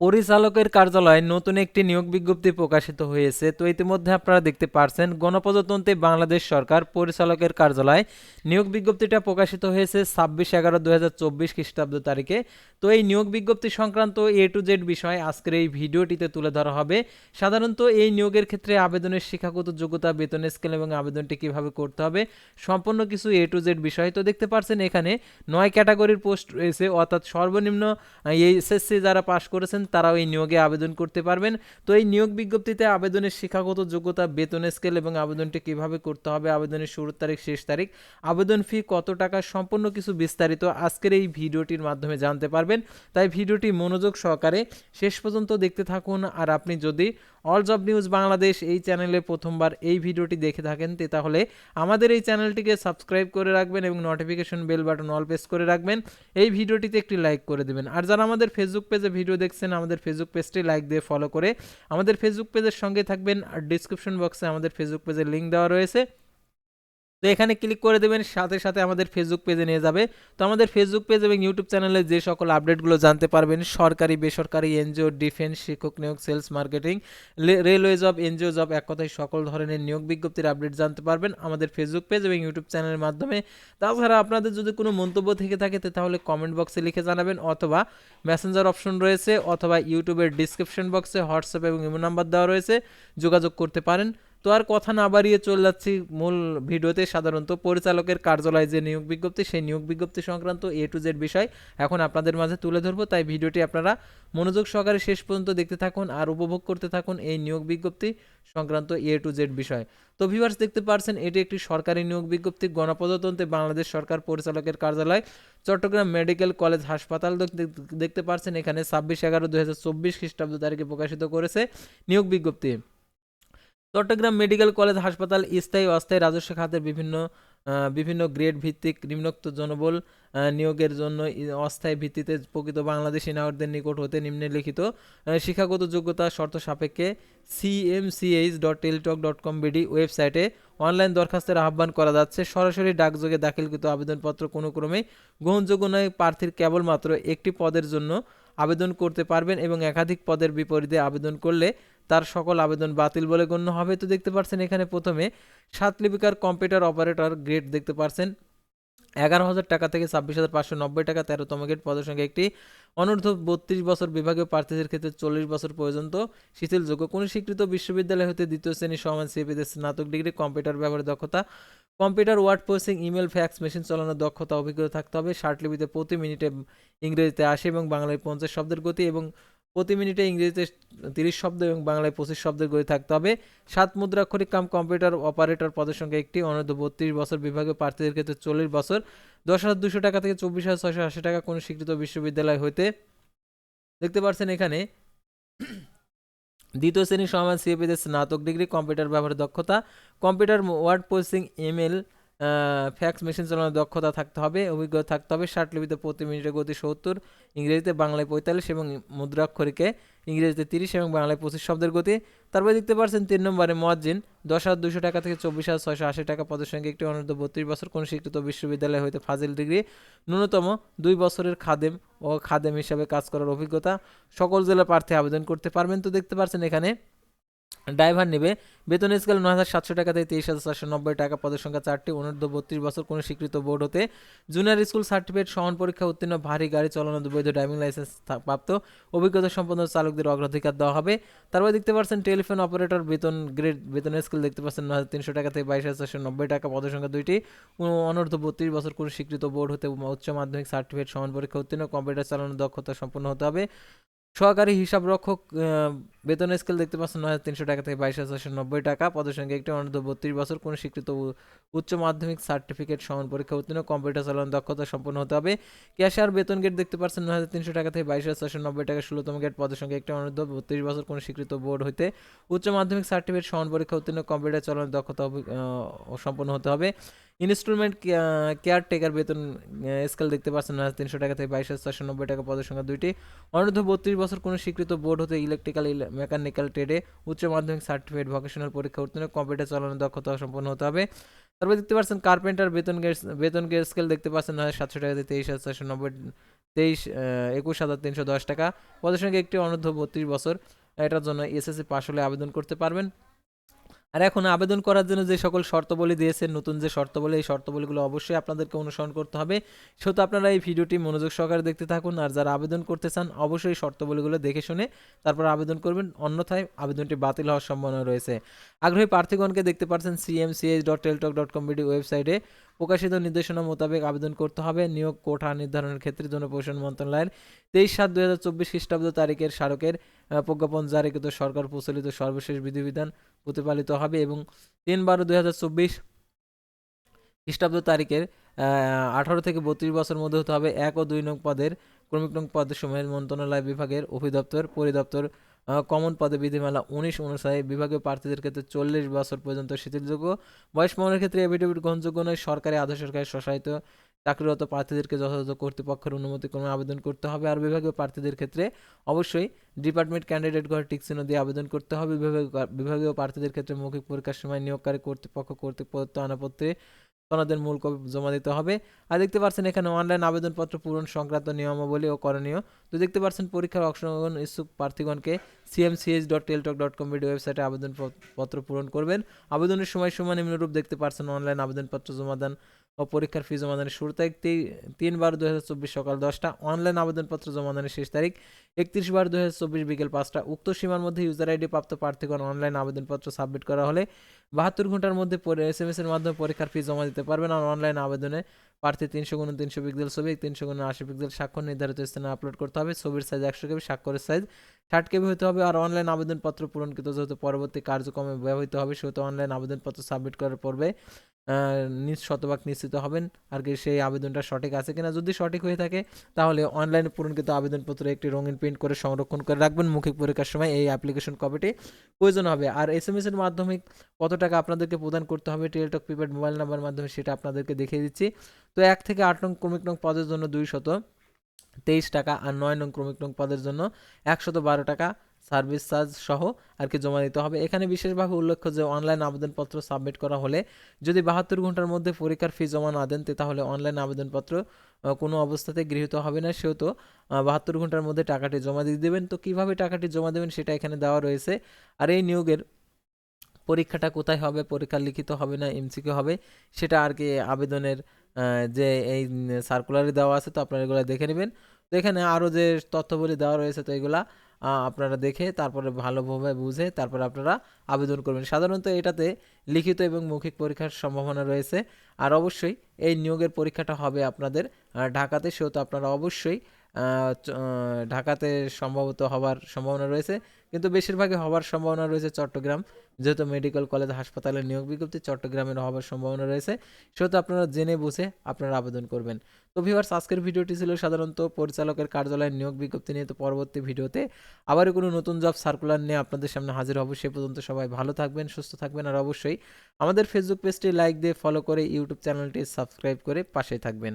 পরিচালকের কার্যালয়ে নতুন একটি নিয়োগ বিজ্ঞপ্তি প্রকাশিত হয়েছে। তো ইতিমধ্যে আপনারা দেখতে পারছেন, গণপ্রজাতন্ত্রী বাংলাদেশ সরকার পরিচালকের কার্যালয়ে নিয়োগ বিজ্ঞপ্তিটা প্রকাশিত হয়েছে ছাব্বিশ এগারো দু হাজার চব্বিশ খ্রিস্টাব্দ তারিখে। তো এই নিয়োগ বিজ্ঞপ্তি সংক্রান্ত এ টু জেড বিষয় আজকের এই ভিডিওটিতে তুলে ধরা হবে। সাধারণত এই নিয়োগের ক্ষেত্রে আবেদনের শিক্ষাগত যোগ্যতা, বেতন স্কেল এবং আবেদনটি কীভাবে করতে হবে সম্পূর্ণ কিছু এ টু জেড বিষয়। তো দেখতে পারছেন এখানে নয় ক্যাটাগরির পোস্ট রয়েছে, অর্থাৎ সর্বনিম্ন এই এসএসসি যারা পাশ করেছেন তারাও এই নিয়োগে আবেদন করতে পারবেন। তো এই নিয়োগ বিজ্ঞপ্তিতে আবেদনের শিক্ষাগত যোগ্যতা, বেতন স্কেল এবং আবেদনটি কীভাবে করতে হবে, আবেদনের শুরুর তারিখ, শেষ তারিখ, আবেদন ফি কত টাকা, সম্পূর্ণ কিছু বিস্তারিত আজকের এই ভিডিওটির মাধ্যমে জানতে পারবেন। তাই ভিডিওটি মনোযোগ সহকারে শেষ পর্যন্ত দেখতে থাকুন। আর আপনি যদি অল জব নিউজ বাংলাদেশ এই চ্যানেলে প্রথমবার এই ভিডিওটি দেখে থাকেন। তে তাহলে আমাদের এই চ্যানেলটিকে সাবস্ক্রাইব করে রাখবেন এবং notification bell button all press করে রাখবেন। এই ভিডিওটিতে একটি লাইক করে দেবেন। আর যারা আমাদের ফেসবুক পেজে ভিডিও দেখছেন, আমাদের ফেসবুক পেজটি লাইক দিয়ে ফলো করে আমাদের ফেসবুক পেজের সঙ্গে থাকবেন। আর ডিসক্রিপশন বক্সে আমাদের ফেসবুক পেজের লিঙ্ক দেওয়া রয়েছে। তো এখানে ক্লিক করে দেবেন, সাথে সাথে আমাদের ফেসবুক পেজে নিয়ে যাবে। তো আমাদের ফেসবুক পেজ এবং ইউটিউব চ্যানেলে যে সকল আপডেটগুলো জানতে পারবেন, সরকারি, বেসরকারি এনজিও ডিফেন্স শিক্ষক নিয়োগ sales marketing railway job NGO job এক কথায় সকল ধরনের নিয়োগ বিজ্ঞপ্তির আপডেট জানতে পারবেন আমাদের ফেসবুক পেজ এবং ইউটিউব চ্যানেলের মাধ্যমে। তাছাড়া আপনাদের যদি কোনো মন্তব্য থেকে থাকে তাহলে কমেন্ট বক্সে লিখে জানাবেন, অথবা মেসেঞ্জার অপশন রয়েছে, অথবা ইউটিউবের ডিসক্রিপশন বক্সে হোয়াটসঅ্যাপ এবং ইমো নাম্বার দেওয়া রয়েছে, যোগাযোগ করতে পারেন। তো আর কথা না বাড়িয়ে চলে যাচ্ছি। মূল ভিডিওতে সাধারণত পরিচালকের কার্যালয়ে যে নিয়োগ বিজ্ঞপ্তি, সেই নিয়োগ বিজ্ঞপ্তি সংক্রান্ত এ টু জেড বিষয় এখন আপনাদের মাঝে তুলে ধরবো। তাই ভিডিওটি আপনারা মনোযোগ সহকারে শেষ পর্যন্ত দেখতে থাকুন আর উপভোগ করতে থাকুন এই নিয়োগ বিজ্ঞপ্তি সংক্রান্ত এ টু জেড বিষয়। তো ভিউয়ার্স দেখতে পারছেন, এটি একটি সরকারি নিয়োগ বিজ্ঞপ্তি, গণপ্রজাতন্ত্রে বাংলাদেশ সরকার পরিচালকের কার্যালয়, চট্টগ্রাম মেডিকেল কলেজ হাসপাতাল দেখ- দেখতে পারছেন, এখানে ছাব্বিশ এগারো দু হাজার চব্বিশ খ্রিস্টাব্দ তারিখে প্রকাশিত করেছে নিয়োগ বিজ্ঞপ্তি। চট্টগ্রাম মেডিকেল কলেজ হাসপাতাল স্থায়ী অস্থায়ী রাজস্ব খাতের বিভিন্ন বিভিন্ন গ্রেড ভিত্তিক নিম্নোক্ত জনবল নিয়োগের জন্য অস্থায়ী ভিত্তিতে প্রকৃত বাংলাদেশি নাগরিকদের নিকট হতে নিম্নলিখিত শিক্ষাগত যোগ্যতা শর্ত সাপেক্ষে CMCH dot Teletalk dot com BD ওয়েবসাইটে অনলাইন দরখাস্তের আহ্বান করা যাচ্ছে। সরাসরি ডাকযোগে দাখিলকৃত আবেদনপত্র কোনো ক্রমেই গ্রহণযোগ্য নয়। প্রার্থীর কেবলমাত্র একটি পদের জন্য আবেদন করতে পারবেন এবং একাধিক পদের বিপরীতে আবেদন করলে তার সকল আবেদন বাতিল বলে গণ্য হবে। তো দেখতে পাচ্ছেন এখানে প্রথমে সাত লিপিকার কম্পিউটার অপারেটর গ্রেড দেখতে পাচ্ছেন এগারো হাজার টাকা থেকে ছাব্বিশ হাজার পাঁচশো নব্বই টাকা তেরোতম গ্রেড পদের সঙ্গে একটি অনূর্ধ্ব বত্রিশ বছর বিভাগীয় প্রার্থীদের ক্ষেত্রে চল্লিশ বছর পর্যন্ত শিথিলযোগ্য। কোনো স্বীকৃত বিশ্ববিদ্যালয় হতে দ্বিতীয় শ্রেণি সমান সিপিতে স্নাতক ডিগ্রি, কম্পিউটার ব্যবহারের দক্ষতা, computer word processing, email, fax, machine চালানোর দক্ষতা অভিজ্ঞতা থাকতে হবে। ষাট লিপিতে প্রতি মিনিটে ইংরেজিতে আশি এবং বাংলায় পঞ্চাশ শব্দের গতি এবং প্রতি মিনিটে ইংরেজিতে তিরিশ শব্দ এবং বাংলায় পঁচিশ শব্দের গতি থাকতে হবে। সাত মুদ্রাক্ষরিক কাম কম্পিউটার অপারেটর পদের সংখ্যা একটি, অনূর্ধ্ব বত্রিশ বছর বিভাগীয় প্রার্থীদের ক্ষেত্রে চল্লিশ বছর। দশ হাজার দুশো টাকা থেকে চব্বিশ হাজার ছয়শো আশি টাকা কোনো স্বীকৃত বিশ্ববিদ্যালয় হইতে। দেখতে পাচ্ছেন এখানে দ্বিতীয় শ্রেণির সমাজ সিএপিতে স্নাতক ডিগ্রি, কম্পিউটার ব্যবহারের দক্ষতা। Computer word processing email fax machine চালানোর দক্ষতা থাকতে হবে, অভিজ্ঞতা থাকতে হবে, ষাট লিপিতে প্রতি মিনিটে গতি সত্তর, ইংরেজিতে বাংলায় পঁয়তাল্লিশ এবং মুদ্রাক্ষরিকে ইংরেজিতে তিরিশ এবং বাংলায় পঁচিশ শব্দের গতি। তারপরে দেখতে পাচ্ছেন তিন নম্বরে মোয়াজ্জিন দশ হাজার দুশো টাকা থেকে চব্বিশ হাজার ছয়শো আশি টাকা পদের সঙ্গে একটি অনূর্ধ্ব বত্রিশ বছর কোনো স্বীকৃত বিশ্ববিদ্যালয় হইতে ফাজিল ডিগ্রি, ন্যূনতম দুই বছরের খাদেম ও খাদেম হিসাবে কাজ করার অভিজ্ঞতা। সকল জেলা প্রার্থী আবেদন করতে পারবেন। তো দেখতে পাচ্ছেন এখানে ড্রাইভার নেবে। বেতন স্কেল নয় হাজার সাতশো টাকা থেকে তেইশ হাজার চারশো নব্বই টাকা। পদের সংখ্যা চারটি। অনূর্ধ্ব বত্রিশ বছর কোনো স্বীকৃত বোর্ড হতে জুনিয়র স্কুল সার্টিফিকেট সমান পরীক্ষা উত্তীর্ণ ভারী গাড়ি চালানো বৈধ ড্রাইভিং লাইসেন্স প্রাপ্ত। অভিজ্ঞতা সম্পন্ন চালকদের অগ্রাধিকার দেওয়া হবে। তারপরে দেখতে পাচ্ছেন টেলিফোন অপারেটর বেতন গ্রেড বেতন স্কেল দেখতে পাচ্ছেন নয় হাজার তিনশো টাকা থেকে বাইশ হাজার চারশো নব্বই টাকা। পদের সংখ্যা দুইটি। অনূর্ধ্ব বত্রিশ বছর কোনো স্বীকৃত বোর্ড হতে উচ্চ মাধ্যমিক সার্টিফিকেট সমান পরীক্ষা উত্তীর্ণ। কম্পিউটার চালানোর দক্ষতা সম্পন্ন হতে হবে। সহকারী হিসাব রক্ষক আহ, বেতন স্কেল দেখতে পাচ্ছেন নয় হাজার তিনশো টাকা থেকে বাইশ হাজার চারশো নব্বই টাকা। পদের একটি অনূর্ধ্ব বত্রিশ বছর, কোনো স্বীকৃত উচ্চ মাধ্যমিক সার্টিফিকেট সমান পরীক্ষা উত্তীর্ণ কম্পিউটার চালানোর দক্ষতা সম্পন্ন হতে হবে। ক্যাশিয়ার বেতন গেট দেখতে পাচ্ছেন নয় হাজার তিনশো টাকা থেকে বাইশ হাজার চারশো নব্বই টাকা, ষোলোতম গেট পদের একটি অনূর্ধ্ব বত্রিশ বছর, কোনো স্বীকৃত বোর্ড হইতে উচ্চ মাধ্যমিক সার্টিফিকেট সমান পরীক্ষা উত্তীর্ণ কম্পিউটার চালানোর দক্ষতা সম্পন্ন হতে হবে। ইনস্টলমেন্ট কেয়ারটেকার বেতন স্কেল দেখতে পাচ্ছেন হাজার তিনশো টাকা থেকে বাইশ হাজার নব্বই টাকা, পদের সংখ্যা দুইটি। অনূর্ধ্ব বত্রিশ বছর, কোনো স্বীকৃত বোর্ড হতে ইলেকট্রিক্যাল মেকানিক্যাল ট্রেডে উচ্চ মাধ্যমিক সার্টিফিকেট ভোকেশনাল পরীক্ষা উত্তীর্ণ কম্পিউটার চালানোর দক্ষতা সম্পন্ন হতে হবে। তারপর দেখতে পাচ্ছেন কার্পেন্টার বেতন বেতন স্কেল দেখতে পাচ্ছেন নয় সাতশো টাকা থেকে তেইশ হাজার চারশো নব্বই, তেইশ একুশ হাজার তিনশো দশ টাকা। পদের সঙ্গে একটি অনূর্ধ্ব বত্রিশ বছর। এটার জন্য এসএসসি পাস হলে আবেদন করতে পারবেন। আর এখন আবেদন করার জন্য যে সকল শর্তাবলী দিয়েছেন, নতুন যে শর্তাবলী, এই শর্তাবলীগুলো অবশ্যই আপনাদেরকে অনুসরণ করতে হবে। সেহেতু আপনারা এই ভিডিওটি মনোযোগ সহকারে দেখতে থাকুন, আর যারা আবেদন করতে চান, অবশ্যই শর্তাবলীগুলো দেখে শুনে তারপর আবেদন করবেন, অন্যথায় আবেদনটি বাতিল হওয়ার সম্ভাবনা রয়েছে। আগ্রহী প্রার্থীগণকে দেখতে পাচ্ছেন CMCH dot Teletalk dot com ওয়েবসাইটে। প্রকাশিত নির্দেশনা মোতাবেক আবেদন করতে হবে। নিয়োগ কোঠা নির্ধারণের ক্ষেত্রে জনপ্রশাসন মন্ত্রণালয়ের তেইশ সাত দু হাজার চব্বিশ খ্রিস্টাব্দ তারিখের স্মারকের প্রজ্ঞাপন জারি জারিকৃত সরকার প্রচলিত সর্বশেষ বিধিবিধান প্রতিপালিত হবে এবং তিন বারো দুই হাজার চব্বিশ খ্রিস্টাব্দ তারিখের আঠারো থেকে বত্রিশ বছর মধ্যে হতে হবে এক ও দুই নং পদের, ক্রমিক নং পদের সময়ের মন্ত্রণালয় বিভাগের অভিদপ্তর পরিদপ্তর কমন পদে বিধিমালা উনিশ অনুসারে বিভাগীয় প্রার্থীদের ক্ষেত্রে চল্লিশ বছর পর্যন্ত শিথিলযোগ্য। বয়স প্রমাণের ক্ষেত্রে এফিডেভিট গ্রহণযোগ্য নয়। সরকারি আধা সরকারি স্বশাসিত চাকরিরত প্রার্থীদেরকে যথাযথ কর্তৃপক্ষের অনুমতি ক্রমে আবেদন করতে হবে। আর বিভাগীয় প্রার্থীদের ক্ষেত্রে অবশ্যই ডিপার্টমেন্ট ক্যান্ডিডেট ঘর টিক চিহ্ন দিয়ে আবেদন করতে হবে। বিভাগীয় প্রার্থীদের ক্ষেত্রে মৌখিক পরীক্ষার সময় নিয়োগকারী কর্তৃপক্ষ কর্তৃক প্রদত্ত আনাপত্রে সনদের মূল কপি জমা দিতে হবে। আর দেখতে পাচ্ছেন এখানে অনলাইন আবেদনপত্র পূরণ সংক্রান্ত নিয়মাবলী ও করণীয়। তো দেখতে পাচ্ছেন পরীক্ষার অংশগ্রহণ ইচ্ছুক প্রার্থীগণকে CMCH dot Teletalk dot com video ওয়েবসাইটে আবেদন পত্র পূরণ করবেন। আবেদনের সময় সময় নিম্নরূপ দেখতে পাচ্ছেন, অনলাইন আবেদনপত্র জমা দান ও পরীক্ষার ফি জমা দানের শুরু তারিখ তিন বারো দু হাজার চব্বিশ সকাল দশটা অনলাইন আবেদনপত্র জমা দানের শেষ তারিখ একত্রিশ বারো দু হাজার চব্বিশ বিকেল পাঁচটা। উক্ত সীমার মধ্যে ইউজার আইডি প্রাপ্ত প্রার্থীগণ অনলাইন আবেদনপত্র সাবমিট করা হলে বাহাত্তর ঘণ্টার মধ্যে এস এম এস এর মাধ্যমে পরীক্ষার ফি জমা দিতে পারবেন আর অনলাইন আবেদনে প্রার্থী তিনশো গুণ তিনশো পিক্সেল ছবি, তিনশো গুণ আশি পিক্সেল স্বাক্ষর নির্ধারিত স্থানে আপলোড করতে হবে। ছবির সাইজ একশো কেবি, স্বাক্ষরের সাইজ ষাট কেবি হতে হবে আর অনলাইন আবেদনপত্র পূরণকৃত যেহেতু পরবর্তী কার্যক্রমে ব্যবহৃত হবে, সেহেতু অনলাইন আবেদনপত্র সাবমিট করার পূর্বে নিজ শতভাগ নিশ্চিত হবেন আর কি সেই আবেদনটা সঠিক আছে কিনা। যদি সঠিক হয়ে থাকে, তাহলে অনলাইনে পূরণকৃত আবেদনপত্র একটি রঙিন প্রিন্ট করে সংরক্ষণ করে রাখবেন। মৌখিক পরীক্ষার সময় এই অ্যাপ্লিকেশন কপিটি প্রয়োজন হবে। আর এস এম এর মাধ্যমে কত টাকা আপনাদেরকে প্রদান করতে হবে টেলটক প্রিপেড মোবাইল নাম্বার মাধ্যমে সেটা আপনাদেরকে দেখিয়ে দিচ্ছি। তো এক থেকে আট নং, ক্রমিক নং পদের জন্য দুই শত তেইশ টাকা আর নয় নং ক্রমিক নং পদের জন্য একশত বারো টাকা সার্ভিস চার্জ সহ আর কি জমা দিতে হবে। এখানে বিশেষভাবে উল্লেখ্য যে অনলাইন আবেদনপত্র সাবমিট করা হলে যদি বাহাত্তর ঘণ্টার মধ্যে পরীক্ষার ফি জমা না দেন তাহলে অনলাইন আবেদনপত্র কোনো অবস্থাতে গৃহীত হবে না। সেহেতু বাহাত্তর ঘণ্টার মধ্যে টাকাটি জমা দিয়ে দেবেন। তো কীভাবে টাকাটি জমা দেবেন সেটা এখানে দেওয়া রয়েছে। আর এই নিয়োগের পরীক্ষাটা কোথায় হবে, পরীক্ষা লিখিত হবে না, এমসিকিউ হবে, সেটা আর কি আবেদনের যে এই সার্কুলারে দেওয়া আছে তো আপনারা এগুলো দেখে নেবেন। তো এখানে আরও যে তথ্যবলী দেওয়া রয়েছে তো এগুলা আপনারা দেখে তারপরে ভালোভাবে বুঝে তারপরে আপনারা আবেদন করবেন। সাধারণত এটাতে লিখিত এবং মৌখিক পরীক্ষার সম্ভাবনা রয়েছে। আর অবশ্যই এই নিয়োগের পরীক্ষাটা হবে আপনাদের ঢাকাতে, সেহেতু আপনারা অবশ্যই ঢাকাতে সম্ভবত হবার সম্ভাবনা রয়েছে। কিন্তু বেশিরভাগই হবার সম্ভাবনা রয়েছে চট্টগ্রাম। যেহেতু মেডিকেল কলেজ হাসপাতালের নিয়োগ বিজ্ঞপ্তি চট্টগ্রামের হবার সম্ভাবনা রয়েছে, সেহেতু আপনারা জেনে বুঝে আপনারা আবেদন করবেন। তো ভিউয়ার্স আজকের ভিডিওটি ছিল সাধারণত পরিচালকের কার্যালয়ের নিয়োগ বিজ্ঞপ্তি নিয়ে। তো পরবর্তী ভিডিওতে আবারও কোনো নতুন জব সার্কুলার নিয়ে আপনাদের সামনে হাজির হব। সে পর্যন্ত সবাই ভালো থাকবেন, সুস্থ থাকবেন আর অবশ্যই আমাদের ফেসবুক পেজটি লাইক দিয়ে ফলো করে ইউটিউব চ্যানেলটি সাবস্ক্রাইব করে পাশে থাকবেন।